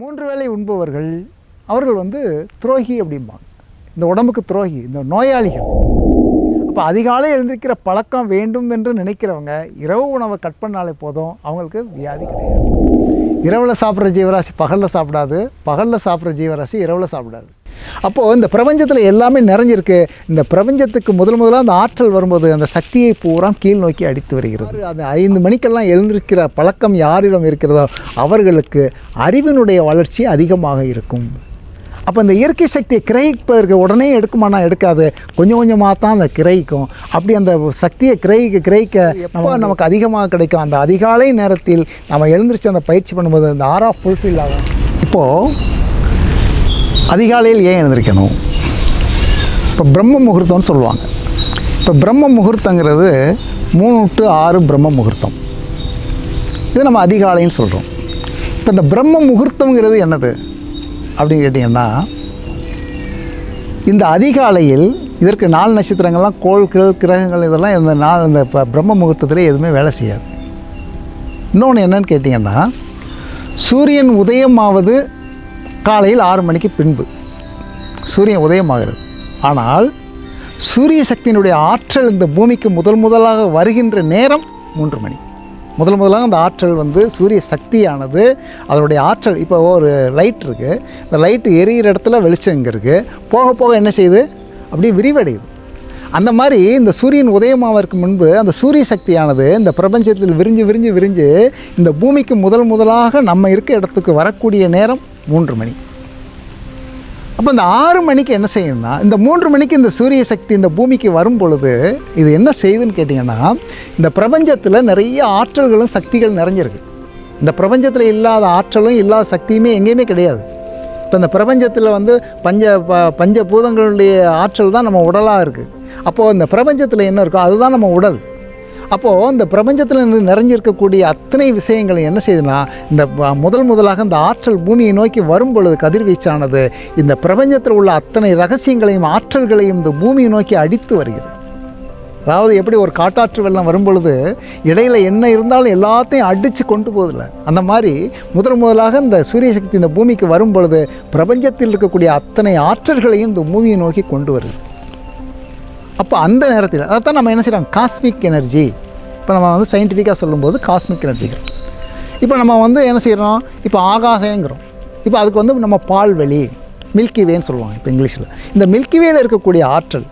மூன்று வேளை உண்பவர்கள் அவர்கள் வந்து துரோகி அப்படிம்பாங்க. இந்த உடம்புக்கு துரோகி இந்த நோயாளிகள். அப்போ அதிகாலை எழுந்திருக்கிற பழக்கம் வேண்டும் என்று நினைக்கிறவங்க இரவு உணவை கட் பண்ணாலே போதும் அவங்களுக்கு வியாதி கிடையாது. இரவில் சாப்பிட்ற ஜீவராசி பகலில் சாப்பிடாது பகலில் சாப்பிட்ற ஜீவராசி இரவில் சாப்பிடாது. அப்போது இந்த பிரபஞ்சத்தில் எல்லாமே நிறைஞ்சிருக்கு. இந்த பிரபஞ்சத்துக்கு முதல் முதலாக அந்த ஆற்றல் வரும்போது அந்த சக்தியை பூரா கீழ் நோக்கி அடித்து வருகிறது. அந்த ஐந்து மணிக்கெல்லாம் எழுந்திருக்கிற பழக்கம் யாரிடம் இருக்கிறதோ அவர்களுக்கு அறிவினுடைய வளர்ச்சி அதிகமாக இருக்கும். அப்போ இந்த இயற்கை சக்தியை கிரகிப்பதற்கு உடனே எடுக்குமானா எடுக்காது. கொஞ்சம் கொஞ்சமாக தான் அந்த கிரகிக்கும். அப்படி அந்த சக்தியை கிரகிக்க கிரகிக்க எப்போ நமக்கு அதிகமாக கிடைக்கும். அந்த அதிகாலை நேரத்தில் நம்ம எழுந்திரிச்சு அந்த பயிற்சி பண்ணும்போது அந்த ஆறா ஃபுல்ஃபில் ஆகும். இப்போது அதிகாலையில் ஏன் எழுந்திரிக்கணும்? இப்போ பிரம்ம முகூர்த்தம்னு சொல்லுவாங்க. இப்போ பிரம்ம முகூர்த்தங்கிறது மூணு டு ஆறு பிரம்ம முகூர்த்தம். இது நம்ம அதிகாலைன்னு சொல்கிறோம் இப்போ இந்த பிரம்ம முகூர்த்தங்கிறது என்னது? அப்படின்னு கேட்டிங்கன்னா இந்த அதிகாலையில் இதற்கு நாலு நட்சத்திரங்கள்லாம் கோள்கள் கிரகங்கள் இதெல்லாம் இந்த நாள் இந்த இப்போ பிரம்ம முகூர்த்தத்தில் எதுவுமே வேலை செய்யாது. இன்னொன்று என்னன்னு கேட்டிங்கன்னா சூரியன் உதயமாவது காலையில் ஆறு மணிக்கு பின்பு சூரியன் உதயமாகிறது. ஆனால் சூரிய சக்தியினுடைய ஆற்றல் இந்த பூமிக்கு முதல் முதலாக வருகின்ற நேரம் மூன்று மணி. முதல் முதலாக அந்த ஆற்றல் வந்து சூரிய சக்தியானது அதனுடைய ஆற்றல் இப்போ ஒரு லைட் இருக்குது இந்த லைட்டு எரியிற இடத்துல வெளிச்சம் இங்கே இருக்குது போக போக என்ன செய்யுது? அப்படியே விரிவடையுது. அந்த மாதிரி இந்த சூரியன் உதயமாவதற்கு முன்பு அந்த சூரிய சக்தியானது இந்த பிரபஞ்சத்தில் விரிஞ்சு விரிஞ்சு விரிஞ்சு இந்த பூமிக்கு முதல் முதலாக நம்ம இருக்க இடத்துக்கு வரக்கூடிய நேரம் மூன்று மணி. அப்போ இந்த ஆறு மணிக்கு என்ன செய்யணும்னா இந்த மூன்று மணிக்கு இந்த சூரிய சக்தி இந்த பூமிக்கு வரும் பொழுது இது என்ன செய்யுதுன்னு கேட்டிங்கன்னா இந்த பிரபஞ்சத்தில் நிறைய ஆற்றல்களும் சக்திகள் நிறைஞ்சிருக்கு. இந்த பிரபஞ்சத்தில் இல்லாத ஆற்றலும் இல்லாத சக்தியுமே எங்கேயுமே கிடையாது. இப்போ இந்த பிரபஞ்சத்தில் வந்து பஞ்ச ப பஞ்சபூதங்களுடைய ஆற்றல் தான் நம்ம உடலாக இருக்குது அப்போது இந்த பிரபஞ்சத்தில் என்ன இருக்கோ அதுதான் நம்ம உடல். அப்போது இந்த பிரபஞ்சத்தில் நிறைஞ்சிருக்கக்கூடிய அத்தனை விஷயங்களை என்ன செய்யுதுன்னா இந்த முதல் முதலாக இந்த ஆற்றல் பூமியை நோக்கி வரும் பொழுது கதிர்வீச்சானது இந்த பிரபஞ்சத்தில் உள்ள அத்தனை ரகசியங்களையும் ஆற்றல்களையும் இந்த பூமியை நோக்கி அடித்து வருகிறது. அதாவது எப்படி ஒரு காட்டாற்று வெள்ளம் வரும்பொழுது இடையில் இடையில என்ன இருந்தாலும் எல்லாத்தையும் அடித்து கொண்டு போதில்ல அந்த மாதிரி முதல் முதலாக இந்த சூரிய சக்தி இந்த பூமிக்கு வரும் பொழுது பிரபஞ்சத்தில் இருக்கக்கூடிய அத்தனை ஆற்றல்களையும் இந்த பூமியை நோக்கி கொண்டு வருது. அப்போ அந்த நேரத்தில் அதைத்தான் நம்ம என்ன செய்கிறோம் காஸ்மிக் எனர்ஜி இப்போ நம்ம வந்து சயின்டிஃபிக்காக சொல்லும்போது காஸ்மிக் எனர்ஜிகள் இப்போ நம்ம வந்து என்ன செய்கிறோம் இப்போ ஆகாசங்கிறோம். இப்போ அதுக்கு வந்து நம்ம பால்வெளி மில்கி வேன்னு சொல்லுவாங்க இப்போ இங்கிலீஷில். இந்த மில்கி இருக்கக்கூடிய ஆற்றல்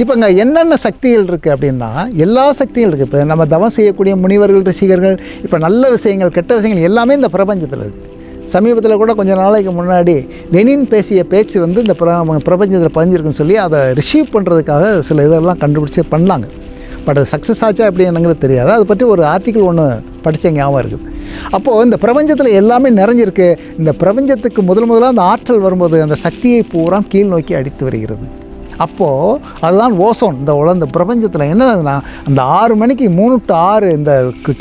இப்போ இங்கே என்னென்ன சக்திகள் இருக்குது அப்படின்னா எல்லா சக்திகள் இருக்குது இப்போ நம்ம தவம் செய்யக்கூடிய முனிவர்கள் ரசிகர்கள் இப்போ நல்ல விஷயங்கள் கெட்ட விஷயங்கள் எல்லாமே இந்த பிரபஞ்சத்தில் இருக்குது சமீபத்தில் கூட கொஞ்சம் நாளைக்கு முன்னாடி லெனின் பேசிய பேச்சு வந்து இந்த பிர பிரபஞ்சத்தில் பதிஞ்சிருக்குன்னு சொல்லி அதை ரிசீவ் பண்ணுறதுக்காக சில இதெல்லாம் கண்டுபிடிச்சி பண்ணாங்க. பட் அது சக்ஸஸ் ஆச்சா அப்படி என்னங்கிறது தெரியாது. அதை பற்றி ஒரு ஆர்டிக்கிள் ஒன்று படித்த ஞாபகம் இருக்குது. அப்போது இந்த பிரபஞ்சத்தில் எல்லாமே நிறைஞ்சிருக்கு. இந்த பிரபஞ்சத்துக்கு முதல் முதலாக அந்த ஆற்றல் வரும்போது அந்த சக்தியை பூரா கீழ் நோக்கி அடித்து வருகிறது. அப்போது அதுதான் ஓசோன். இந்த உல இந்த பிரபஞ்சத்தில் என்னதுன்னா அந்த ஆறு மணிக்கு மூணு டு ஆறு இந்த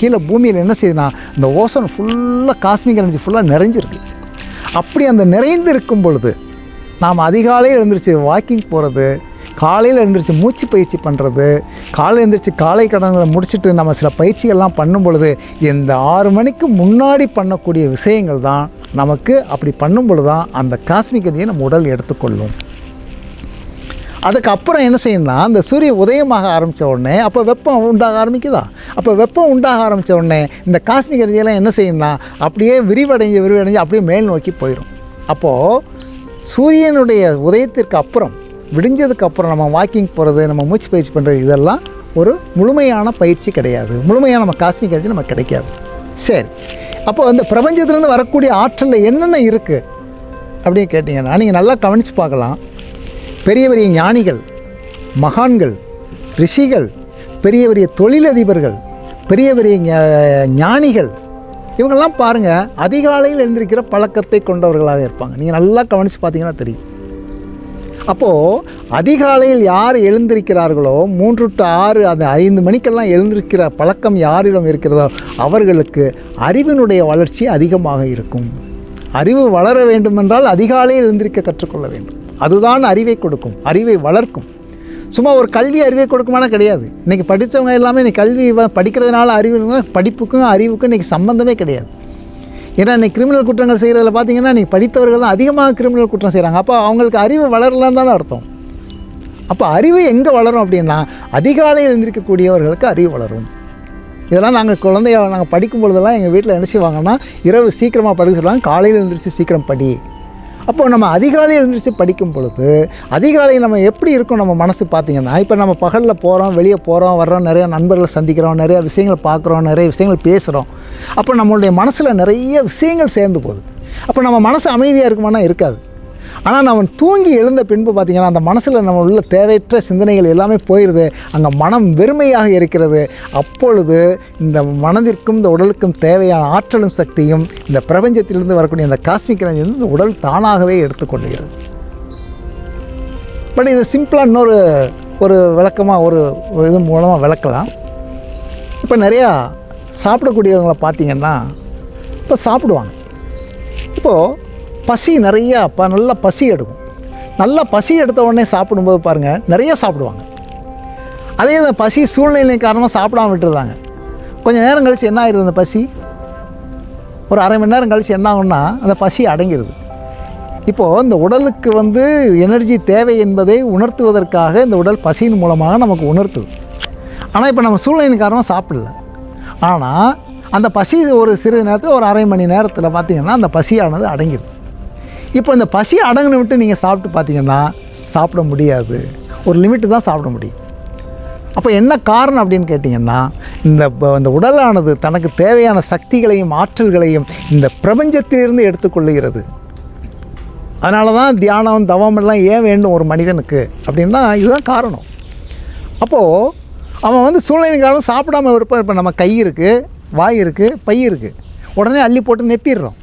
கீழே பூமியில் என்ன செய்யுதுன்னா இந்த ஓசோன் ஃபுல்லாக காஸ்மிக் எனர்ஜி ஃபுல்லாக நிறைஞ்சிருக்கு. அப்படி அந்த நிறைந்து இருக்கும் பொழுது நாம் அதிகாலையில் எழுந்திரிச்சு வாக்கிங் போகிறது காலையில் எழுந்திரிச்சு மூச்சு பயிற்சி பண்ணுறது காலையில் எழுந்திரிச்சு காலை கடன்களை முடிச்சுட்டு நம்ம சில பயிற்சிகள்லாம் பண்ணும் பொழுது இந்த ஆறு மணிக்கு முன்னாடி பண்ணக்கூடிய விஷயங்கள் தான் நமக்கு அப்படி பண்ணும் பொழுது தான் அந்த காஸ்மிக் எனர்ஜியை நம்ம உடல் எடுத்துக்கொள்ளும். அதுக்கப்புறம் என்ன செய்யணும்னா அந்த சூரிய உதயமாக ஆரம்பித்த உடனே அப்போ வெப்பம் உண்டாக ஆரம்பிக்குதா? அப்போ வெப்பம் உண்டாக ஆரம்பித்த உடனே இந்த காஸ்மிக் எனர்ஜியெல்லாம் என்ன செய்யணும்னா அப்படியே விரிவடைஞ்சு விரிவடைஞ்சு அப்படியே மேல் நோக்கி போயிடும் அப்போது சூரியனுடைய உதயத்திற்கு அப்புறம் விடிஞ்சதுக்கு அப்புறம் நம்ம வாக்கிங் போகிறது நம்ம மூச்சு பயிற்சி பண்ணுறது இதெல்லாம் ஒரு முழுமையான பயிற்சி கிடையாது. முழுமையான நம்ம காஸ்மிக் எனர்ஜி நமக்கு கிடைக்காது. சரி. அப்போது அந்த பிரபஞ்சத்திலேருந்து வரக்கூடிய ஆற்றலில் என்னென்ன இருக்குது அப்படின்னு கேட்டிங்கன்னா நீங்கள் நல்லா கவனித்து பார்க்கலாம். பெரிய பெரிய ஞானிகள் மகான்கள் ரிஷிகள் பெரிய பெரிய தொழிலதிபர்கள் பெரிய பெரிய ஞானிகள் இவங்கெல்லாம் பாருங்கள் அதிகாலையில் எழுந்திருக்கிற பழக்கத்தை கொண்டவர்களாக இருப்பாங்க. நீங்கள் நல்லா கவனித்து பார்த்தீங்கன்னா தெரியும். அப்போது அதிகாலையில் யார் எழுந்திருக்கிறார்களோ மூன்று டு ஆறு அந்த ஐந்து மணிக்கெல்லாம் எழுந்திருக்கிற பழக்கம் யாரிடம் இருக்கிறதோ அவர்களுக்கு அறிவினுடைய வளர்ச்சி அதிகமாக இருக்கும். அறிவு வளர வேண்டுமென்றால் அதிகாலையில் எழுந்திருக்க கற்றுக்கொள்ள வேண்டும். அதுதான் அறிவை கொடுக்கும் அறிவை வளர்க்கும். சும்மா ஒரு கல்வி அறிவை கொடுக்குமானா கிடையாது. இன்றைக்கி படித்தவங்க எல்லாமே இன்னைக்கு கல்வி படிக்கிறதுனால அறிவு படிப்புக்கும் அறிவுக்கும் இன்றைக்கி சம்மந்தமே கிடையாது. ஏன்னா இன்னைக்கு கிரிமினல் குற்றங்கள் செய்கிறதுல பார்த்தீங்கன்னா இன்றைக்கி படித்தவர்கள் தான் அதிகமாக கிரிமினல் குற்றம் செய்கிறாங்க அப்போ அவங்களுக்கு அறிவு வளரலான்னு தானே அர்த்தம். அப்போ அறிவு எங்கே வளரும் அப்படின்னா அதிகாலையில் எழுந்திருக்கக்கூடியவர்களுக்கு அறிவு வளரும். இதெல்லாம் நாங்கள் குழந்தைய நாங்கள் படிக்கும் பொழுதெல்லாம் எங்கள் வீட்டில் என்ன செய்வாங்கன்னா இரவு சீக்கிரமாக படிக்க சொல்லுவாங்க காலையில் எழுந்திரிச்சு சீக்கிரம் படி. அப்போது நம்ம அதிகாலையில் எழுந்திரிச்சு படிக்கும் பொழுது அதிகாலையில் நம்ம எப்படி இருக்கும் நம்ம மனசு பார்த்திங்கன்னா இப்போ நம்ம பகலில் போகிறோம் வெளியே போகிறோம் வர்றோம் நிறைய நண்பர்களை சந்திக்கிறோம் நிறைய விஷயங்களை பார்க்குறோம் நிறைய விஷயங்கள் பேசுகிறோம் அப்போ நம்மளுடைய மனசில் நிறைய விஷயங்கள் சேர்ந்து போகுது. அப்போ நம்ம மனசு அமைதியாக இருக்குமானா இருக்காது. ஆனால் அவன் தூங்கி எழுந்த பின்பு பார்த்திங்கன்னா அந்த மனசில் நம்ம உள்ள தேவையற்ற சிந்தனைகள் எல்லாமே போயிடுது அங்கே மனம் வெறுமையாக இருக்கிறது. அப்பொழுது இந்த மனதிற்கும் இந்த உடலுக்கும் தேவையான ஆற்றலும் சக்தியும் இந்த பிரபஞ்சத்திலிருந்து வரக்கூடிய அந்த காஸ்மிக் எனர்ஜி வந்து இந்த உடல் தானாகவே எடுத்துக்கொள்கிறது பட் இது சிம்பிளாக இன்னொரு ஒரு விளக்கமாக ஒரு இது மூலமாக விளக்கலாம். இப்போ நிறையா சாப்பிடக்கூடியவங்களை பார்த்தீங்கன்னா இப்போ சாப்பிடுவாங்க. இப்போது பசி நிறையா இப்போ நல்லா பசி எடுக்கும். நல்லா பசி எடுத்த உடனே சாப்பிடும்போது பாருங்கள் நிறைய சாப்பிடுவாங்க. அதே இந்த பசி சூழ்நிலை காரணமாக சாப்பிடாம விட்டுருந்தாங்க கொஞ்சம் நேரம் கழித்து என்ன ஆயிடுது அந்த பசி? ஒரு அரை மணி நேரம் கழித்து என்ன ஆகும்னா அந்த பசி அடங்கிடுது இப்போது இந்த உடலுக்கு வந்து எனர்ஜி தேவை என்பதை உணர்த்துவதற்காக இந்த உடல் பசியின் மூலமாக நமக்கு உணர்த்துது. ஆனால் இப்போ நம்ம சூழ்நிலை காரணமாக சாப்பிடல. ஆனால் அந்த பசி ஒரு சிறிது நேரத்தில் ஒரு அரை மணி நேரத்தில் பார்த்திங்கன்னா அந்த பசியானது அடங்கிடுது இப்போ இந்த பசி அடங்கின விட்டு நீங்கள் சாப்பிட்டு பார்த்தீங்கன்னா சாப்பிட முடியாது. ஒரு லிமிட்டு தான் சாப்பிட முடியும். அப்போ என்ன காரணம் அப்படின்னு கேட்டிங்கன்னா இந்த இந்த உடலானது தனக்கு தேவையான சக்திகளையும் ஆற்றல்களையும் இந்த பிரபஞ்சத்திலிருந்து எடுத்துக்கொள்ளுகிறது. அதனால தான் தியானம் தவம் எல்லாம் ஏன் வேண்டும் ஒரு மனிதனுக்கு அப்படின்னா இதுதான் காரணம். அப்போது அவன் வந்து சூழ்நிலை காரணம் சாப்பிடாம இருப்பான் இப்போ நம்ம கை இருக்குது வாய் இருக்குது பை இருக்குது உடனே அள்ளி போட்டு நெப்பிடுறோம்.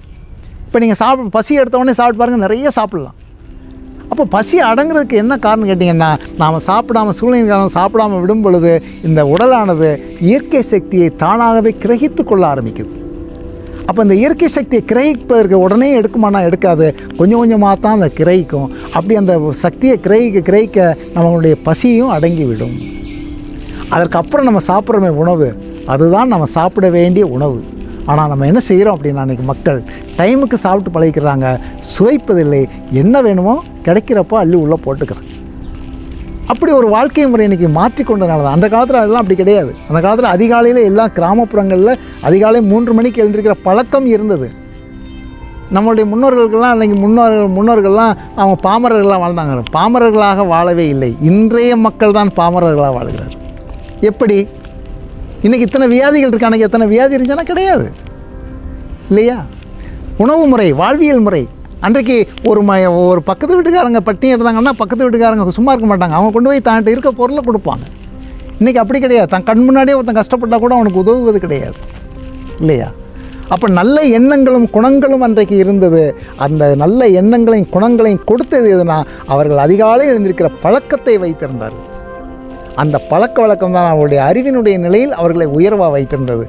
இப்போ நீங்கள் சாப்பிட பசி எடுத்தவொடனே சாப்பிட்டு பாருங்கள் நிறைய சாப்பிட்லாம். அப்போ பசி அடங்குறதுக்கு என்ன காரணம் கேட்டிங்கன்னா நாம் சாப்பிடாம சூழ்நிலை காலம் சாப்பிடாம விடும் பொழுது இந்த உடலானது இயற்கை சக்தியை தானாகவே கிரகித்து கொள்ள ஆரம்பிக்குது. அப்போ இந்த இயற்கை சக்தியை கிரகிப்பதற்கு உடனே எடுக்குமானா எடுக்காது. கொஞ்சம் கொஞ்சமாக தான் அந்த கிரகிக்கும். அப்படி அந்த சக்தியை கிரகிக்க கிரகிக்க நம்மளுடைய பசியும் அடங்கிவிடும். அதற்கப்புறம் நம்ம சாப்பிட்றமே உணவு அதுதான் நம்ம சாப்பிட வேண்டிய உணவு. ஆனால் நம்ம என்ன செய்கிறோம் அப்படின்னா அன்றைக்கி மக்கள் டைமுக்கு சாப்பிட்டு பழகிக்கிறாங்க. சுவைப்பதில்லை. என்ன வேணுமோ கிடைக்கிறப்போ அள்ளி உள்ளே போட்டுக்கிறாங்க. அப்படி ஒரு வாழ்க்கை முறை இன்றைக்கி மாற்றிக்கொண்டனால தான் அந்த காலத்தில் அதெல்லாம் அப்படி கிடையாது. அந்த காலத்தில் அதிகாலையில் எல்லா கிராமப்புறங்களில் அதிகாலை மூன்று மணிக்கு எழுந்திருக்கிற பழக்கம் இருந்தது. நம்மளுடைய முன்னோர்களுக்கெல்லாம் அன்றைக்கி முன்னோர்கள் முன்னோர்கள்லாம் அவங்க பாமரர்களாக வாழ்ந்தாங்க. பாமரர்களாக வாழவே இல்லை. இன்றைய மக்கள் தான் பாமரர்களாக வாழ்கிறார் எப்படி? இன்றைக்கி இத்தனை வியாதிகள் இருக்கானுங்க அன்றைக்கி எத்தனை வியாதி இருந்துச்சுன்னா கிடையாது. இல்லையா? உணவு முறை வாழ்வியல் முறை. அன்றைக்கு ஒரு ம ஒரு பக்கத்து வீட்டுக்காரங்க பட்டினி இருந்தாங்கன்னா பக்கத்து வீட்டுக்காரங்க சும்மா இருக்க மாட்டாங்க. அவங்க கொண்டு போய் தான்ட்டு இருக்க பொருளை கொடுப்பாங்க. இன்றைக்கி அப்படி கிடையாது. தன் கண் முன்னாடியே ஒருத்தன் கஷ்டப்பட்டால் கூட அவனுக்கு உதவுவது கிடையாது. இல்லையா? அப்போ நல்ல எண்ணங்களும் குணங்களும் அன்றைக்கு இருந்தது. அந்த நல்ல எண்ணங்களையும் குணங்களையும் கொடுத்தது எதுனா அவர்கள் அதிகாலையில் எழுந்திருக்கிற பழக்கத்தை வைத்திருந்தார்கள். அந்த பழக்க வழக்கம் தான் அவருடைய அறிவினுடைய நிலையில் அவர்களை உயர்வாக வைத்திருந்தது.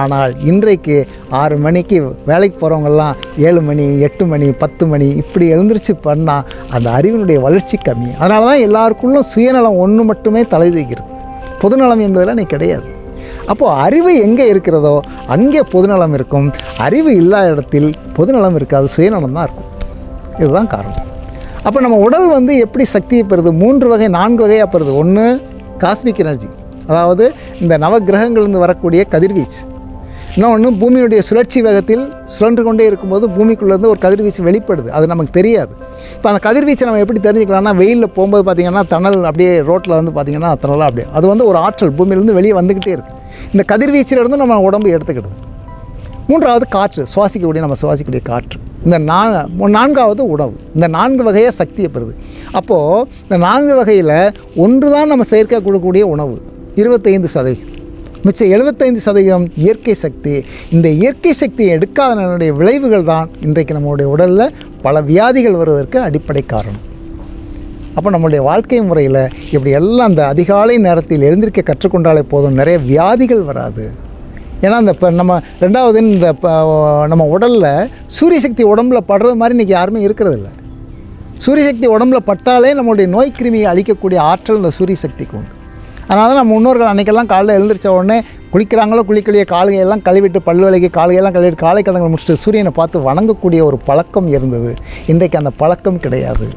ஆனால் இன்றைக்கு ஆறு மணிக்கு வேலைக்கு போகிறவங்கெல்லாம் ஏழு மணி எட்டு மணி பத்து மணி இப்படி எழுந்திரிச்சு பண்ணால் அந்த அறிவினுடைய வளர்ச்சி கம்மி. அதனால தான் எல்லாருக்குள்ளும் சுயநலம் ஒன்று மட்டுமே தலை தூக்கிறது பொதுநலம் என்பதெல்லாம் நீ கிடையாது. அப்போது அறிவு எங்கே இருக்கிறதோ அங்கே பொதுநலம் இருக்கும். அறிவு இல்லாத இடத்தில் பொதுநலம் இருக்காது சுயநலம் தான் இருக்கும். இதுதான் காரணம். அப்போ நம்ம உடல் வந்து எப்படி சக்தியை பெறுது? மூன்று வகை நான்கு வகையாக பெறுது. ஒன்று காஸ்மிக் எனர்ஜி. அதாவது இந்த நவக்கிரகங்கள்லேருந்து வரக்கூடிய கதிர்வீச்சு. இன்னொன்று பூமியுடைய சுழற்சி வேகத்தில் சுழன்று கொண்டே இருக்கும்போது பூமிக்குள்ளேருந்து ஒரு கதிர்வீச்சு வெளிப்படுது. அது நமக்கு தெரியாது. இப்போ அந்த கதிர்வீச்சை நம்ம எப்படி தெரிஞ்சுக்கலாம்னா வெயிலில் போகும்போது பார்த்திங்கன்னா தணல் அப்படியே ரோட்டில் வந்து பார்த்திங்கன்னா தணலாக அப்படியே அது வந்து ஒரு ஆற்றல் பூமியிலேருந்து வெளியே வந்துக்கிட்டே இருக்குது இந்த கதிர்வீச்சிலிருந்து நம்ம உடம்பு எடுத்துக்கிடுது. மூன்றாவது காற்று சுவாசிக்கக்கூடிய நம்ம சுவாசிக்கக்கூடிய காற்று. இந்த நா நான்காவது உணவு இந்த நான்கு வகையாக சக்தியை பெறுது. அப்போது இந்த நான்கு வகையில் ஒன்று தான் நம்ம செயற்கை கொடுக்கக்கூடிய உணவு இருபத்தைந்து சதவீதம். மிச்சம் எழுபத்தைந்து சதவீதம் இயற்கை சக்தி. இந்த இயற்கை சக்தியை எடுக்காதனுடைய விளைவுகள் தான் இன்றைக்கு நம்மளுடைய உடலில் பல வியாதிகள் வருவதற்கு அடிப்படை காரணம். அப்போ நம்மளுடைய வாழ்க்கை முறையில் இப்படி எல்லாம் அந்த அதிகாலை நேரத்தில் எழுந்திருக்க கற்றுக்கொண்டாலே போதும் நிறைய வியாதிகள் வராது. ஏன்னா இந்த இப்போ நம்ம ரெண்டாவது இந்த நம்ம உடலில் சூரிய சக்தி உடம்புல படுறது மாதிரி இன்றைக்கி யாருமே இருக்கிறதில்ல. சூரிய சக்தி உடம்புல பட்டாலே நம்மளுடைய நோய் கிருமியை அழிக்கக்கூடிய ஆற்றல் இந்த சூரிய சக்திக்கு உண்டு. அதனால தான் நம்ம முன்னோர்கள் அன்றைக்கெல்லாம் காலையில் எழுந்திரிச்ச உடனே குளிக்கிறாங்களோ குளிக்கலையே காலையெல்லாம் கழுவிட்டு பல் காலையெல்லாம் கழுவிட்டு காலை கடன்களை முடிச்சுட்டு சூரியனை பார்த்து வணங்கக்கூடிய ஒரு பழக்கம் இருந்தது. இன்றைக்கு அந்த பழக்கம் கிடையாது.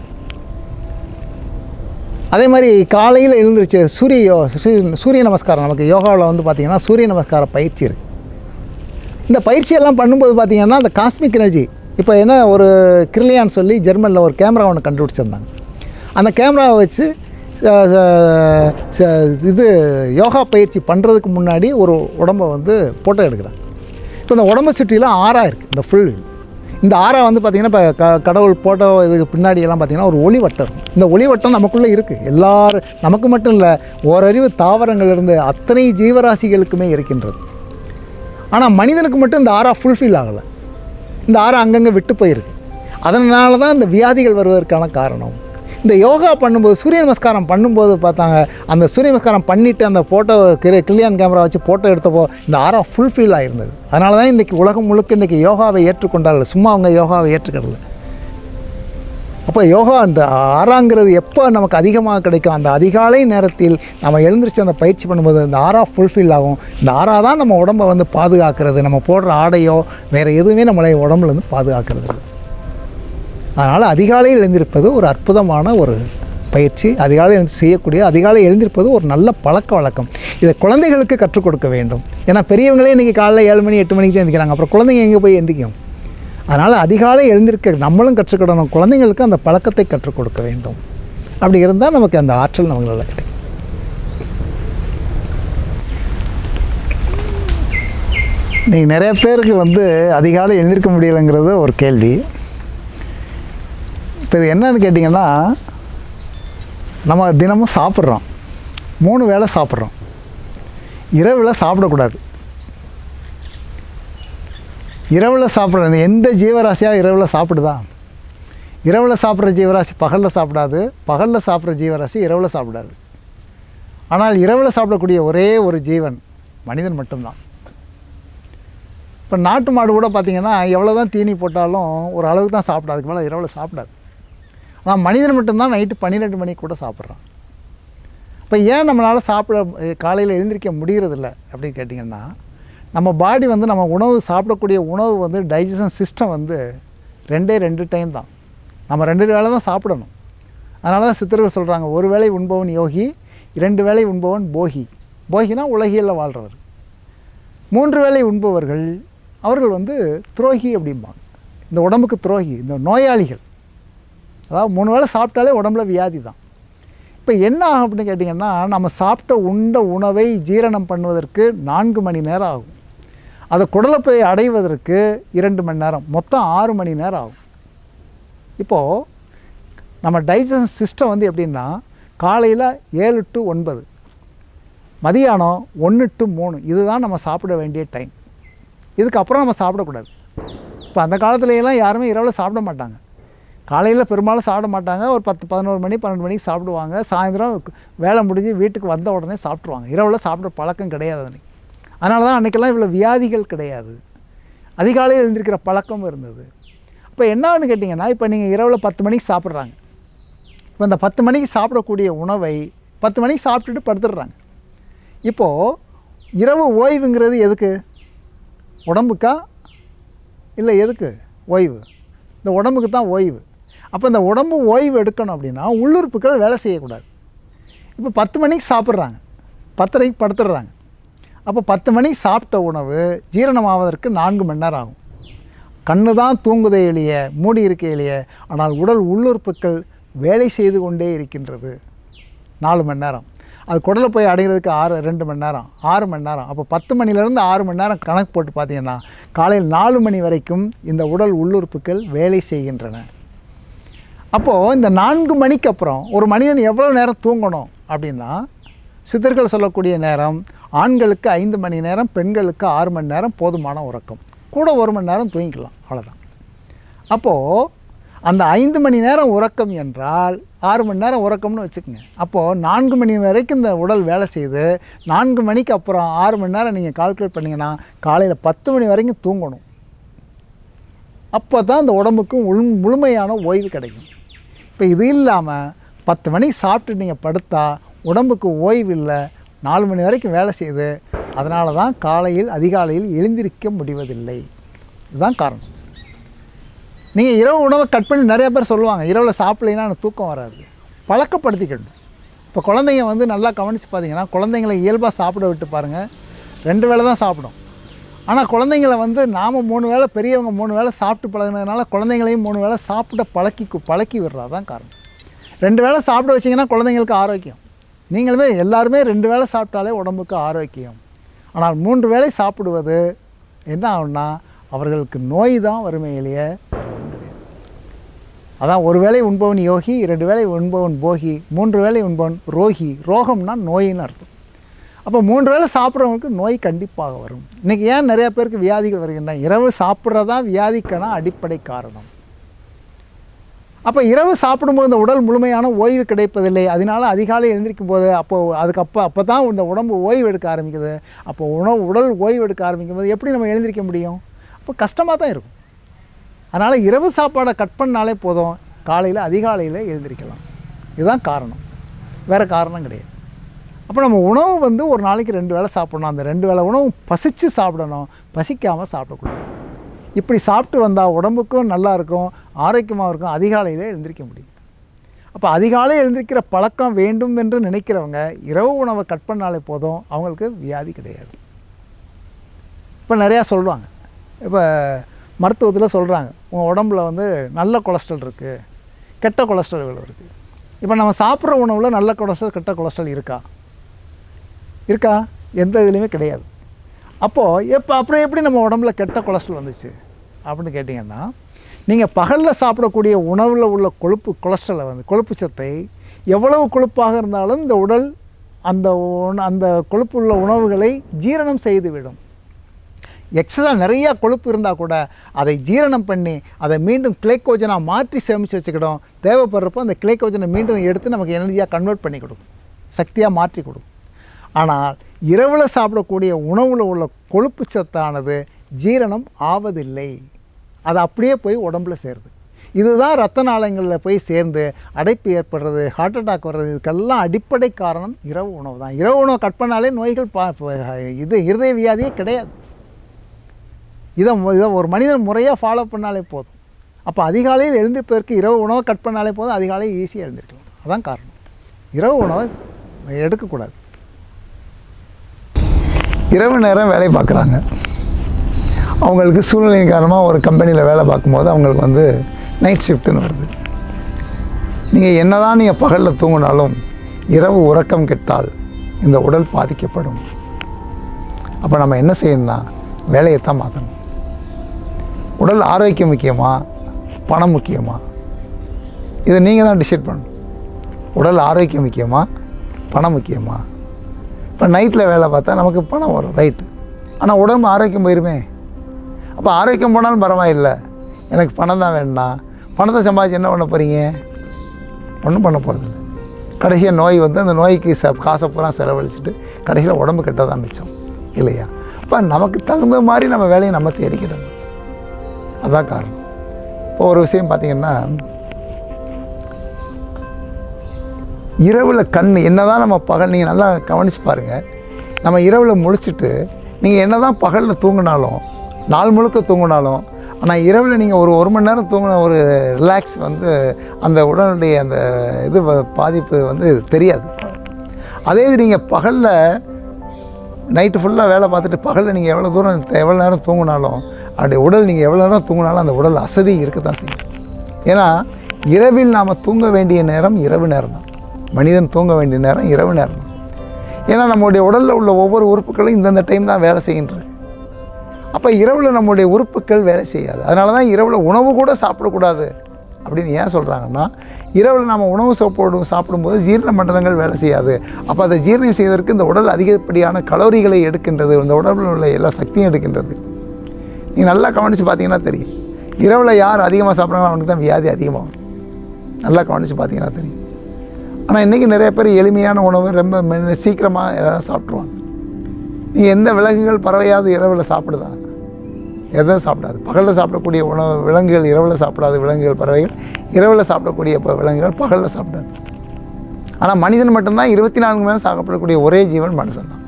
அதே மாதிரி காலையில் எழுந்துருச்சு சூரிய யோ- சூரிய- நமஸ்காரம் நமக்கு யோகாவில் வந்து பார்த்திங்கன்னா சூரிய நமஸ்கார பயிற்சி இருக்குது இந்த பயிற்சியெல்லாம் பண்ணும்போது பார்த்திங்கன்னா அந்த காஸ்மிக் எனர்ஜி இப்போ என்ன ஒரு கிரிலியான் சொல்லி ஜெர்மனில் ஒரு கேமரா ஒன்று கண்டுபிடிச்சிருந்தாங்க. அந்த கேமராவை வச்சு இது யோகா பயிற்சி பண்ணுறதுக்கு முன்னாடி ஒரு உடம்பை வந்து ஃபோட்டோ எடுக்கிறாங்க. இப்போ இந்த உடம்பை சுற்றிலாம் ஆறாக இருக்குது இந்த ஃபுல் இந்த ஆறா வந்து பார்த்திங்கன்னா இப்போ க கடவுள் போட்டோ இதுக்கு பின்னாடி எல்லாம் பார்த்திங்கன்னா ஒரு ஒளிவட்டம் இருக்கும் இந்த ஒளிவட்டம் நமக்குள்ளே இருக்குது எல்லாரும் நமக்கு மட்டும் இல்லை ஓரறிவு தாவரங்களிலிருந்து அத்தனை ஜீவராசிகளுக்குமே இருக்கின்றது. ஆனால் மனிதனுக்கு மட்டும் இந்த ஆறா ஃபுல்ஃபில் ஆகலை. இந்த ஆறா அங்கங்கே விட்டு போயிருக்கு. அதனால தான் இந்த வியாதிகள் வருவதற்கான காரணம். இந்த யோகா பண்ணும்போது சூரிய நமஸ்காரம் பண்ணும்போது பார்த்தாங்க. அந்த சூரிய நமஸ்காரம் பண்ணிவிட்டு அந்த ஃபோட்டோ கிரி கிளியான் கேமரா வச்சு ஃபோட்டோ எடுத்தப்போ இந்த ஆறா ஃபுல்ஃபில் ஆகிருந்தது அதனால தான் இன்றைக்கி உலகம் முழுக்க இன்றைக்கி யோகாவை ஏற்றுக்கொண்டார்கள். சும்மா அவங்க யோகாவை ஏற்றுக்கிறது அப்போ யோகா அந்த ஆறாங்கிறது எப்போ நமக்கு அதிகமாக கிடைக்கும்? அந்த அதிகாலை நேரத்தில் நம்ம எழுந்திரிச்சு அந்த பயிற்சி பண்ணும்போது இந்த ஆறா ஃபுல்ஃபில் ஆகும். இந்த ஆறா தான் நம்ம உடம்பை வந்து பாதுகாக்கிறது. நம்ம போடுற ஆடையோ வேறு எதுவுமே நம்மளை உடம்புலேருந்து பாதுகாக்கிறது இல்லை. அதனால் அதிகாலையில் எழுந்திருப்பது ஒரு அற்புதமான ஒரு பயிற்சி. அதிகாலை எழுந்து செய்யக்கூடிய அதிகாலை எழுந்திருப்பது ஒரு நல்ல பழக்க வழக்கம். இதை குழந்தைகளுக்கு கற்றுக் கொடுக்க வேண்டும். ஏன்னா பெரியவங்களே இன்றைக்கி காலைல ஏழு மணி எட்டு மணிக்கு தான் எந்திக்கிறாங்க. அப்புறம் குழந்தைங்க எங்கே போய் எந்திக்கும்? அதனால் அதிகாலை எழுந்திருக்க நம்மளும் கற்றுக்கிடணும் குழந்தைங்களுக்கு அந்த பழக்கத்தை கற்றுக் கொடுக்க வேண்டும். அப்படி இருந்தால் நமக்கு அந்த ஆற்றல் நம்மளால் கிடைக்கும் நீங்கள் நிறைய பேருக்கு வந்து அதிகாலை எழுந்திருக்க முடியலைங்கிறது ஒரு கேள்வி. இப்போ இது என்னன்னு கேட்டிங்கன்னா நம்ம தினமும் சாப்பிட்றோம். மூணு வேளை சாப்பிட்றோம். இரவில் சாப்பிடக்கூடாது. இரவில் சாப்பிட்றது எந்த ஜீவராசியாக இரவில் சாப்பிடுதா? இரவில் சாப்பிட்ற ஜீவராசி பகலில் சாப்பிடாது. பகலில் சாப்பிட்ற ஜீவராசி இரவில் சாப்பிடாது. ஆனால் இரவில் சாப்பிடக்கூடிய ஒரே ஒரு ஜீவன் மனிதன் மட்டும்தான். இப்போ நாட்டு மாடு கூட பார்த்திங்கன்னா எவ்வளோ தான் தீனி போட்டாலும் ஒரு அளவுக்கு தான் சாப்பிடாது அதுக்கு மேலே இரவில் சாப்பிடாது. ஆனால் மனிதன் மட்டும்தான் நைட்டு பன்னிரெண்டு மணிக்கு கூட சாப்பிட்றான். இப்போ ஏன் நம்மளால் சாப்பிட காலையில் எழுந்திரிக்க முடியறதில்ல அப்படின்னு கேட்டிங்கன்னா நம்ம பாடி வந்து நம்ம உணவு சாப்பிடக்கூடிய உணவு வந்து டைஜஷன் சிஸ்டம் வந்து ரெண்டே ரெண்டு டைம் தான். நம்ம ரெண்டு வேளை தான் சாப்பிடணும். அதனால தான் சித்தர்கள் சொல்கிறாங்க ஒரு வேளை உண்பவன் யோகி இரண்டு வேளை உண்பவன் போகி. போகினா உலகியலில் வாழ்கிறவர் மூன்று வேளை உண்பவர்கள் அவர்கள் வந்து துரோகி அப்படிம்பாங்க. இந்த உடம்புக்கு துரோகி இந்த நோயாளிகள். அதாவது மூணு வேளை சாப்பிட்டாலே உடம்புல வியாதி தான். இப்போ என்ன ஆகும் அப்படின்னு கேட்டிங்கன்னா நம்ம சாப்பிட்ட உண்ட உணவை ஜீரணம் பண்ணுவதற்கு நான்கு மணி நேரம் ஆகும். அதை குடலை போய் அடைவதற்கு இரண்டு மணி நேரம் மொத்தம் ஆறு மணி நேரம் ஆகும். இப்போது நம்ம டைஜஷன் சிஸ்டம் வந்து எப்படின்னா காலையில் ஏழு டு ஒன்பது மதியானம் ஒன்று டு மூணு இதுதான் நம்ம சாப்பிட வேண்டிய டைம் இதுக்கப்புறம் நம்ம சாப்பிடக்கூடாது. இப்போ அந்த காலத்துலையெல்லாம் யாருமே இரவில் சாப்பிட மாட்டாங்க. காலையில் பெரும்பாலும் சாப்பிட மாட்டாங்க. ஒரு பத்து பதினோரு மணி பன்னெண்டு மணிக்கு சாப்பிடுவாங்க. சாயந்தரம் வேலை முடிஞ்சு வீட்டுக்கு வந்த உடனே சாப்பிட்ருவாங்க இரவில் சாப்பிட்ற பழக்கம் கிடையாது அன்றைக்கி அதனால தான் அன்றைக்கெல்லாம் இவ்வளோ வியாதிகள் கிடையாது. அதிகாலையில் எழுந்திருக்கிற பழக்கம் இருந்தது. இப்போ என்னன்னு கேட்டிங்கன்னா இப்போ நீங்கள் இரவில் பத்து மணிக்கு சாப்பிட்றாங்க. இப்போ இந்த பத்து மணிக்கு சாப்பிடக்கூடிய உணவை பத்து மணிக்கு சாப்பிட்டுட்டு படுத்துடுறாங்க. இப்போது இரவு ஓய்வுங்கிறது எதுக்கு? உடம்புக்கா? இல்லை எதுக்கு? ஓய்வு. இந்த உடம்புக்கு தான் ஓய்வு. அப்போ இந்த உடம்பு ஓய்வு எடுக்கணும் அப்படின்னா உள்ளுறுப்புகள் வேலை செய்யக்கூடாது. இப்போ பத்து மணிக்கு சாப்பிட்றாங்க. பத்தரைக்கு படுத்துடுறாங்க. அப்போ பத்து மணிக்கு சாப்பிட்ட உணவு ஜீரணமாவதற்கு நான்கு மணி நேரம் ஆகும். கண்ணு தான் தூங்குதே எளிய மூடி இருக்க எளிய ஆனால் உடல் உள்ளுறுப்புகள் வேலை செய்து கொண்டே இருக்கின்றது. நாலு மணி நேரம். அது குடலை போய் அடைகிறதுக்கு ஆறு ரெண்டு மணி நேரம் ஆறு மணி நேரம். அப்போ பத்து மணிலேருந்து ஆறு மணி நேரம் கணக்கு போட்டு பார்த்தீங்கன்னா காலையில் நாலு மணி வரைக்கும் இந்த உடல் உள்ளுறுப்புகள் வேலை செய்கின்றன. அப்போது இந்த நான்கு மணிக்கு அப்புறம் ஒரு மனிதன் எவ்வளோ நேரம் தூங்கணும் அப்படின்னா சித்தர்கள் சொல்லக்கூடிய நேரம் ஆண்களுக்கு ஐந்து மணி நேரம் பெண்களுக்கு ஆறு மணி நேரம் போதுமான உறக்கம். கூட ஒரு மணி நேரம் தூங்கிக்கலாம் அவ்வளோதான் அப்போது அந்த ஐந்து மணி நேரம் உறக்கம் என்றால் ஆறு மணி நேரம் உறக்கம்னு வச்சுக்கோங்க. அப்போது நான்கு மணி வரைக்கும் இந்த உடல் வேலை செய்து நான்கு மணிக்கு அப்புறம் ஆறு மணி நேரம் நீங்கள் கால்குலேட் பண்ணிங்கன்னா காலையில் பத்து மணி வரைக்கும் தூங்கணும். அப்போ தான் அந்த உடம்புக்கும் உள் முழுமையான ஓய்வு கிடைக்கும். இப்போ இது இல்லாமல் பத்து மணிக்கு சாப்பிட்டு நீங்கள் படுத்தா உடம்புக்கு ஓய்வு இல்லை நாலு மணி வரைக்கும் வேலை செய்யுது அதனால தான் காலையில் அதிகாலையில் எழுந்திருக்க முடிவதில்லை. இதுதான் காரணம். நீங்கள் இரவு உணவை கட் பண்ணி நிறைய பேர் சொல்லுவாங்க இரவில் சாப்பிட்லைன்னா தூக்கம் வராது. பழக்கப்படுத்திக்கணும். இப்போ குழந்தைங்க வந்து நல்லா கவனித்து பார்த்தீங்கன்னா குழந்தைங்களை இயல்பாக சாப்பிட விட்டு பாருங்கள் ரெண்டு வேளை தான் சாப்பிடும். ஆனால் குழந்தைங்கள வந்து நாம் மூணு வேளை பெரியவங்க மூணு வேளை சாப்பிட்டு பழகுனதுனால குழந்தைங்களையும் மூணு வேளை சாப்பிட பழக்கி பழக்கி விடுறா தான் காரணம். ரெண்டு வேளை சாப்பிட வச்சிங்கன்னா குழந்தைங்களுக்கு ஆரோக்கியம். நீங்களுமே எல்லாருமே ரெண்டு வேளை சாப்பிட்டாலே உடம்புக்கு ஆரோக்கியம். ஆனால் மூன்று வேளை சாப்பிடுவது என்ன ஆகும்னா அவர்களுக்கு நோய் தான் வறுமையிலேயே அதான் ஒரு வேளை உண்பவன் யோகி ரெண்டு வேளை உண்பவன் போகி மூன்று வேளை உண்பவன் ரோகி. ரோகம்னா நோயின்னு அர்த்தம். அப்போ மூன்று வேளை சாப்பிட்றவங்களுக்கு நோய் கண்டிப்பாக வரும். இன்றைக்கி ஏன் நிறைய பேருக்கு வியாதிகள் வருகின்றன? இரவு சாப்பிட்றதா வியாதிக்கான அடிப்படை காரணம். அப்போ இரவு சாப்பிடும்போது இந்த உடல் முழுமையான ஓய்வு கிடைப்பதில்லை. அதனால அதிகாலை எழுந்திருக்கும் போது அப்போது அதுக்கப்போ அப்போ தான் இந்த உடம்பு ஓய்வு எடுக்க ஆரம்பிக்குது. அப்போ உணவு உடல் ஓய்வு எடுக்க ஆரம்பிக்கும் போது எப்படி நம்ம எழுந்திருக்க முடியும்? அப்போ கஷ்டமாக தான் இருக்கும். அதனால் இரவு சாப்பாடை கட் பண்ணாலே போதும். காலையில் அதிகாலையில் எழுந்திரிக்கலாம். இதுதான் காரணம். வேறு காரணம் கிடையாது. அப்போ நம்ம உணவு வந்து ஒரு நாளைக்கு ரெண்டு வேளை சாப்பிடணும். அந்த ரெண்டு வேளை உணவு பசித்து சாப்பிடணும். பசிக்காமல் சாப்பிடக்கூடாது. இப்படி சாப்பிட்டு வந்தால் உடம்புக்கும் நல்லா இருக்கும் ஆரோக்கியமாக இருக்கும் அதிகாலையில் எழுந்திரிக்க முடியும். அப்போ அதிகாலை எழுந்திருக்கிற பழக்கம் வேண்டும் என்று நினைக்கிறவங்க இரவு உணவை கட் பண்ணாலே போதும் அவங்களுக்கு வியாதி கிடையாது. இப்போ நிறையா சொல்கிறாங்க இப்போ மருத்துவத்தில் சொல்கிறாங்க உங்கள் உடம்புல வந்து நல்ல கொலஸ்ட்ரால் இருக்குது கெட்ட கொலஸ்ட்ரால்கள் இருக்குது இப்போ நம்ம சாப்பிட்ற உணவில் நல்ல கொலஸ்ட்ரால் கெட்ட கொலஸ்ட்ரால் இருக்கா? இருக்கா? எந்த இதுலேயுமே கிடையாது. அப்போது எப்போ அப்புறம் எப்படி நம்ம உடம்புல கெட்ட கொலஸ்ட்ரால் வந்துச்சு? அப்படின்னு கேட்டிங்கன்னா நீங்கள் பகலில் சாப்பிடக்கூடிய உணவில் உள்ள கொழுப்பு கொலஸ்ட்ராலை வந்து கொழுப்பு சத்தை எவ்வளவு கொழுப்பாக இருந்தாலும் இந்த உடல் அந்த அந்த கொழுப்பு உள்ள உணவுகளை ஜீரணம் செய்துவிடும் எக்ஸ்ட்ரா நிறையா கொழுப்பு இருந்தால் கூட அதை ஜீரணம் பண்ணி அதை மீண்டும் கிளைக்கோஜனாக மாற்றி சேமித்து வச்சுக்கிடும் தேவைப்படுறப்போ அந்த கிளைக்கோஜனை மீண்டும் எடுத்து நமக்கு எனர்ஜியாக கன்வெர்ட் பண்ணி கொடுக்கும். சக்தியாக மாற்றி கொடுக்கும். ஆனால் இரவில் சாப்பிடக்கூடிய உணவில் உள்ள கொழுப்பு சத்தானது ஜீரணம் ஆவதில்லை. அது அப்படியே போய் உடம்புல சேருது. இதுதான் ரத்த நாளங்களில் போய் சேர்ந்து அடைப்பு ஏற்படுறது ஹார்ட் அட்டாக் வர்றது இதுக்கெல்லாம் அடிப்படை காரணம் இரவு உணவு தான். இரவு உணவு கட் பண்ணாலே நோய்கள் பா ப- இது இருதய வியாதியே கிடையாது. இதை இதை ஒரு மனிதன் முறையாக ஃபாலோ பண்ணாலே போதும். அப்போ அதிகாலையில் எழுந்திருப்பதற்கு இரவு உணவை கட் பண்ணாலே போதும் அதிகாலையில் ஈஸியாக எழுந்திருக்கலாம். அதான் காரணம். இரவு உணவை எடுக்கக்கூடாது. இரவு நேரம் வேலை பார்க்குறாங்க. அவங்களுக்கு சூழ்நிலை காரணமாக ஒரு கம்பெனியில் வேலை பார்க்கும்போது அவங்களுக்கு வந்து நைட் ஷிஃப்ட்டுன்னு வருது. நீங்கள் என்னதான் நீங்கள் பகலில் தூங்கினாலும் இரவு உறக்கம் கெட்டால் இந்த உடல் பாதிக்கப்படும். அப்போ நம்ம என்ன செய்யணும்னா வேலையைத்தான் மாற்றணும். உடல் ஆரோக்கியம் முக்கியமா? பணம் முக்கியமா? இதை நீங்கள் தான் டிசைட் பண்ணணும். உடல் ஆரோக்கியம் முக்கியமா? பணம் முக்கியமா? இப்போ நைட்டில் வேலை பார்த்தா நமக்கு பணம் வரும் ரைட்டு ஆனால் உடம்பு ஆரோக்கியம் போயிருமே. அப்போ ஆரோக்கியம் போனாலும் பரவாயில்லை. எனக்கு பணம் தான் வேண்டாம் பணத்தை சம்பாதிச்சு என்ன பண்ண போகிறீங்க ஒன்றும் பண்ண போகிறது கடைசியாக நோய் வந்து அந்த நோய்க்கு ச காசை பூரா செலவழிச்சிட்டு கடைசியில் உடம்பு கெட்ட தான் மிச்சம் இல்லையா? அப்போ நமக்கு தகுந்த மாதிரி நம்ம வேலையை நம்ம தேடிக்கிடணும். அதான் காரணம். இப்போ ஒரு விஷயம் பார்த்தீங்கன்னா இரவில் கண் என்னதான் நம்ம பகல் நீங்கள் நல்லா கவனித்து பாருங்கள் நம்ம இரவில் முழிச்சிட்டு நீங்கள் என்னதான் பகலில் தூங்கினாலும் நாள் முழுக்க தூங்கினாலும் ஆனால் இரவில் நீங்கள் ஒரு ஒரு மணி நேரம் தூங்கின ஒரு ரிலாக்ஸ் வந்து அந்த உடனுடைய அந்த இது வ- பாதிப்பு வந்து தெரியாது. அதே இது நீங்கள் பகலில் நைட்டு ஃபுல்லாக வேலை பார்த்துட்டு பகலில் நீங்கள் எவ்வளோ தூரம் எவ்வளோ நேரம் தூங்கினாலும் அப்படி உடல் நீங்கள் எவ்வளோ நேரம் தூங்கினாலும் அந்த உடல் அசதி இருக்க தான் செய்யும். ஏன்னா இரவில் நாம் தூங்க வேண்டிய நேரம் இரவு நேரம் தான் மனிதன் தூங்க வேண்டிய நேரம் இரவு நேரம். ஏன்னா நம்முடைய உடலில் உள்ள ஒவ்வொரு உறுப்புகளும் இந்தந்த டைம் தான் வேலை செய்கின்றது அப்போ இரவில் நம்முடைய உறுப்புகள் வேலை செய்யாது. அதனால தான் இரவில் உணவு கூட சாப்பிடக்கூடாது. அப்படின்னு ஏன் சொல்கிறாங்கன்னா இரவில் நம்ம உணவு சாப்பிடும் சாப்பிடும்போது ஜீரண மண்டலங்கள் வேலை செய்யாது. அப்போ அதை ஜீரணம் செய்வதற்கு இந்த உடல் அதிகப்படியான கலோரிகளை எடுக்கின்றது இந்த உடலில் உள்ள எல்லா சக்தியும் எடுக்கின்றது. நீங்கள் நல்லா கவனித்து பார்த்தீங்கன்னா தெரியும். இரவில் யார் அதிகமாக சாப்பிட்றாங்களோ அவனுக்கு தான் வியாதி அதிகமாகும். நல்லா கவனித்து பார்த்தீங்கன்னா தெரியும். ஆனால் இன்றைக்கி நிறைய பேர் எளிமையான உணவு ரொம்ப மெ- சீக்கிரமாக எதாவது சாப்பிட்ருவாங்க நீ எந்த விலங்குகள் பறவையாவது இரவில் சாப்பிடுதா? எதுவும் சாப்பிடாது. பகலில் சாப்பிடக்கூடிய உணவு விலங்குகள் இரவில் சாப்பிடாது. விலங்குகள் பறவைகள் இரவில் சாப்பிடக்கூடிய ப- விலங்குகள் பகலில் சாப்பிடாது. ஆனால் மனிதன் மட்டும்தான் இருபத்தி நான்கு மணி நேரம் சாப்பிடக்கூடிய ஒரே ஜீவன் மனுஷன் தான்.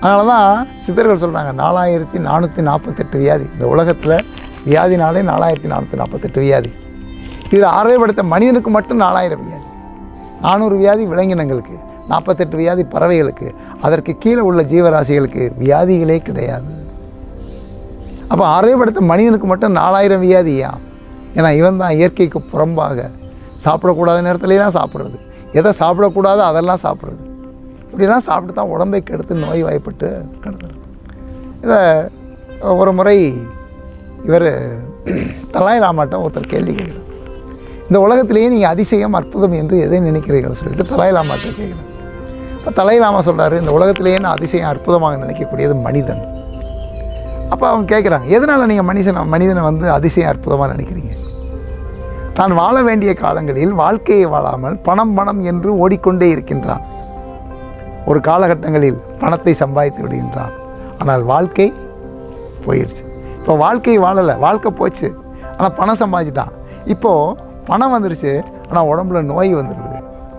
அதனால தான் சித்தர்கள் சொல்கிறாங்க நாலாயிரத்தி நானூற்றி நாற்பத்தெட்டு வியாதி. இந்த உலகத்தில் வியாதினாலே நாலாயிரத்தி நானூற்றி நாற்பத்தெட்டு வியாதி. இதில் ஆரோக்கியப்படுத்த மனிதனுக்கு மட்டும் நாலாயிரம் வியாதி. நானூறு வியாதி விலங்கினங்களுக்கு நாற்பத்தெட்டு வியாதி பறவைகளுக்கு அதற்கு கீழே உள்ள ஜீவராசிகளுக்கு வியாதிகளே கிடையாது. அப்போ ஆரோக்கியப்படுத்த மனிதனுக்கு மட்டும் நாலாயிரம் வியாதியா? ஏன்னா இவன் தான் இயற்கைக்கு புறம்பாக. சாப்பிடக்கூடாத நேரத்துலேயே தான் சாப்பிட்றது. எதை சாப்பிடக்கூடாதோ அதெல்லாம் சாப்பிட்றது. இப்படிலாம் சாப்பிட்டு தான் உடம்பை கெடுத்து நோய் வாய்ப்பட்டு கிடக்குது. இதை ஒரு முறை இவர் தலாய் லாமாட்டம் ஒருத்தர் கேள்வி கேட்குறார். இந்த உலகத்திலேயே நீங்கள் அதிசயம் அற்புதம் என்று எதை நினைக்கிறீர்கள் சொல்லிட்டு தலையிலாமாட்ட கேட்குறேன் இப்போ தலையிலாமா சொல்கிறாரு இந்த உலகத்திலேயே நான் அதிசயம் அற்புதமாக நினைக்கக்கூடியது மனிதன். அப்போ அவங்க கேட்குறாங்க எதனால் நீங்கள் மனுஷனை மனிதனை வந்து அதிசயம் அற்புதமாக நினைக்கிறீங்க? தான் வாழ வேண்டிய காலங்களில் வாழ்க்கையை வாழாமல் பணம் பணம் என்று ஓடிக்கொண்டே இருக்கின்றான். ஒரு காலகட்டங்களில் பணத்தை சம்பாதித்து விடுகின்றான். ஆனால் வாழ்க்கை போயிடுச்சு. இப்போ வாழ்க்கை வாழலை வாழ்க்கை போச்சு. ஆனால் பணம் சம்பாதிச்சிட்டான். இப்போது பணம் வந்துருச்சு ஆனால் உடம்புல நோய் வந்துடுது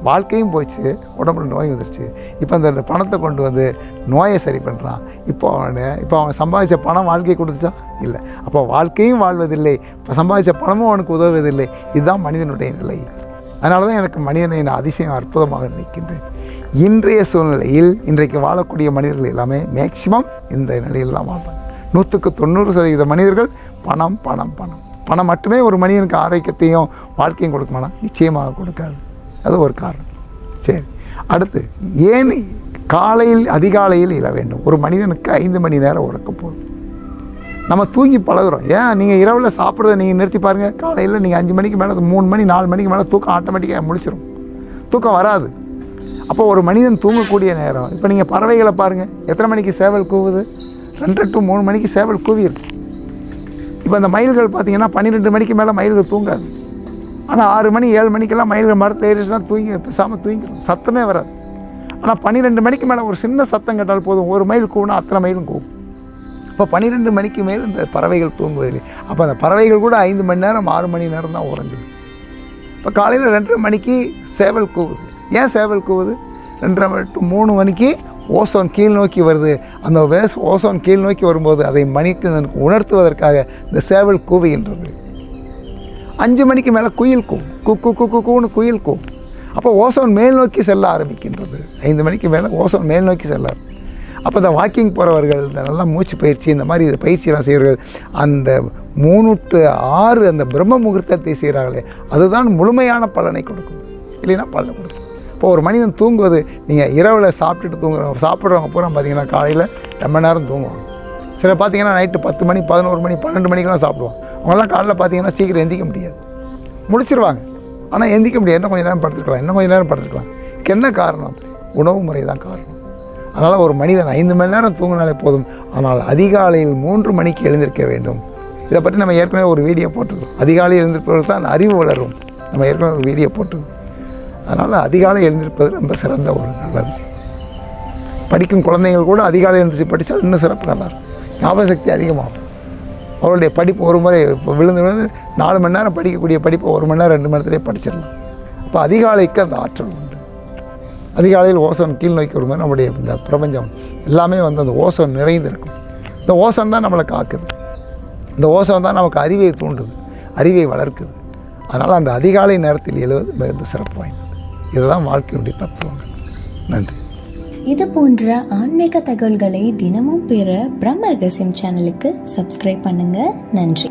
வாழ்க்கையும் போச்சு உடம்புல நோய் வந்துருச்சு. இப்போ அந்த பணத்தை கொண்டு வந்து நோயை சரி பண்ணுறான் இப்போ அவன் இப்போ அவன் சம்பாதிச்ச பணம் வாழ்க்கை கொடுத்துச்சா? இல்லை. அப்போ வாழ்க்கையும் வாழ்வதில்லை இப்போ சம்பாதிச்ச பணமும் அவனுக்கு உதவுவதில்லை. இதுதான் மனிதனுடைய நிலை. அதனால தான் எனக்கு மனிதனை நான் அதிசயம் அற்புதமாக நினைக்கின்றேன். இன்றைய சூழ்நிலையில் இன்றைக்கு வாழக்கூடிய மனிதர்கள் எல்லாமே மேக்சிமம் இந்த நிலையில் தான் வாழ்றாங்க நூற்றுக்கு தொண்ணூறு சதவீத மனிதர்கள் பணம் பணம் பணம். பணம் மட்டுமே ஒரு மனிதனுக்கு ஆரோக்கியத்தையும் வாழ்க்கையும் கொடுக்குமானா நிச்சயமாக கொடுக்காது. அது ஒரு காரணம். சரி. அடுத்து ஏன் காலையில் அதிகாலையில் இழ வேண்டும்? ஒரு மனிதனுக்கு ஐந்து மணி நேரம் உறக்க போதும். நம்ம தூங்கி பழகுறோம். ஏன்? நீங்கள் இரவில் சாப்பிட்றத நீங்கள் நிறுத்தி பாருங்கள் காலையில் நீங்கள் அஞ்சு மணிக்கு மேலே மூணு மணி நாலு மணிக்கு மேலே தூக்கம் ஆட்டோமேட்டிக்காக முடிச்சிடும் தூக்கம் வராது. அப்போ ஒரு மனிதன் தூங்கக்கூடிய நேரம். இப்போ நீங்கள் பறவைகளை பாருங்கள் எத்தனை மணிக்கு சேவல் கூவுது? ரெண்டு டு மூணு மணிக்கு சேவல் கூவியிருக்கு. இப்போ அந்த மயில்கள் பார்த்தீங்கன்னா பன்னிரெண்டு மணிக்கு மேலே மயில்கள் தூங்காது. ஆனால் ஆறு மணி ஏழு மணிக்கெல்லாம் மயில்கள் மரத்தில் ஏறிச்சுன்னா தூங்கி பேசாமல் தூங்கிடும். சத்தமே வராது. ஆனால் பன்னிரெண்டு மணிக்கு மேலே ஒரு சின்ன சத்தம் கேட்டால் போதும். ஒரு மயில் கூவுனா அத்தனை மயிலும் கூவும். இப்போ பன்னிரெண்டு மணிக்கு மேல் இந்த பறவைகள் தூங்குவதில்லை. அப்போ அந்த பறவைகள் கூட ஐந்து மணி நேரம் ஆறு மணி நேரம் தான் உறங்குது இப்போ காலையில் ரெண்டரை மணிக்கு சேவல் கூவுது. ஏன் சேவல் கூவுது? ரெண்டரை மணி மூணு மணிக்கு ஓசோன் கீழ் நோக்கி வருது. அந்த வேஸ் ஓசோன் கீழ் நோக்கி வரும்போது அதை மணிக்கு உணர்த்துவதற்காக இந்த சேவல் கூவுகின்றது. அஞ்சு மணிக்கு மேலே குயில் கூ கு கு கு கு கூன்னு குயில் கூ. அப்போ ஓசோன் மேல் நோக்கி செல்ல ஆரம்பிக்கின்றது. ஐந்து மணிக்கு மேலே ஓசோன் மேல் நோக்கி செல்ல. அப்போ இந்த வாக்கிங் போகிறவர்கள் இந்த நல்லா மூச்சு பயிற்சி இந்த மாதிரி இது பயிற்சியெல்லாம் செய்கிறவர்கள் அந்த மூணு டு ஆறு அந்த பிரம்ம முகூர்த்தத்தை செய்கிறார்களே அதுதான் முழுமையான பலனை கொடுக்கும். இல்லைன்னா பலனை கொடுக்கும் இப்போ ஒரு மனிதன் தூங்குவது நீங்கள் இரவில் சாப்பிட்டுட்டு தூங்குறவங்க சாப்பிட்றவங்க பூரா பார்த்தீங்கன்னா காலையில் ரொம்ப நேரம் தூங்குவாங்க. சில பார்த்தீங்கன்னா நைட்டு பத்து மணி பதினோரு மணி பன்னெண்டு மணிக்கெல்லாம் சாப்பிடுவோம் அவங்களாம் காலையில் பார்த்தீங்கன்னா சீக்கிரம் எந்திக்க முடியாது. முடிச்சிருவாங்க. ஆனால் எந்திக்க முடியாது. இன்னும் கொஞ்சம் நேரம் படுத்துக்கலாம். இன்னும் கொஞ்சம் நேரம் படுத்துக்கலாம். என்ன காரணம்? உணவு முறை தான் காரணம். அதனால் ஒரு மனிதன் ஐந்து மணி நேரம் தூங்கினாலே போதும். ஆனால் அதிகாலையில் மூன்று மணிக்கு எழுந்திருக்க வேண்டும். இதை பற்றி நம்ம ஏற்கனவே ஒரு வீடியோ போட்டிருக்கோம். அதிகாலையில் எழுந்திருப்பவர்கள் தான் அறிவு வளரும். நம்ம ஏற்கனவே ஒரு வீடியோ போட்டிருக்கோம். அதனால் அதிகாலை எழுந்திருப்பது ரொம்ப சிறந்த ஒரு நல்ல விஷயம். படிக்கும் குழந்தைகள் கூட அதிகாலை எழுந்திரிச்சு படித்தா இன்னும் சிறப்பு நல்லா இருக்கும். ஞாபக சக்தி அதிகமாகும். அவருடைய படிப்பு ஒரு முறை இப்போ விழுந்து விழுந்து நாலு மணி நேரம் படிக்கக்கூடிய படிப்பை ஒரு மணி நேரம் ரெண்டு மணி நேரத்திலே படிச்சிடலாம். அப்போ அதிகாலைக்கு அந்த ஆற்றல் உண்டு. அதிகாலையில் ஓசோன் கீழ் நோக்கி வரும்போது நம்முடைய இந்த பிரபஞ்சம் எல்லாமே வந்து அந்த ஓசோன் நிறைந்திருக்கும். இந்த ஓசோன் தான் நம்மளை காக்குது. இந்த ஓசோன் தான் நமக்கு அறிவை தூண்டுது. அறிவை வளர்க்குது. அதனால் அந்த அதிகாலை நேரத்தில் எழுவது மிகுந்த சிறப்பு வாய்ந்தது. இதுதான் வாழ்க்கையுடைய தத்துவங்கள் நன்றி. இது போன்ற ஆன்மீக தகவல்களை தினமும் பெற பிரம்ம ரகசியம் சேனலுக்கு சப்ஸ்கிரைப் பண்ணுங்க. நன்றி.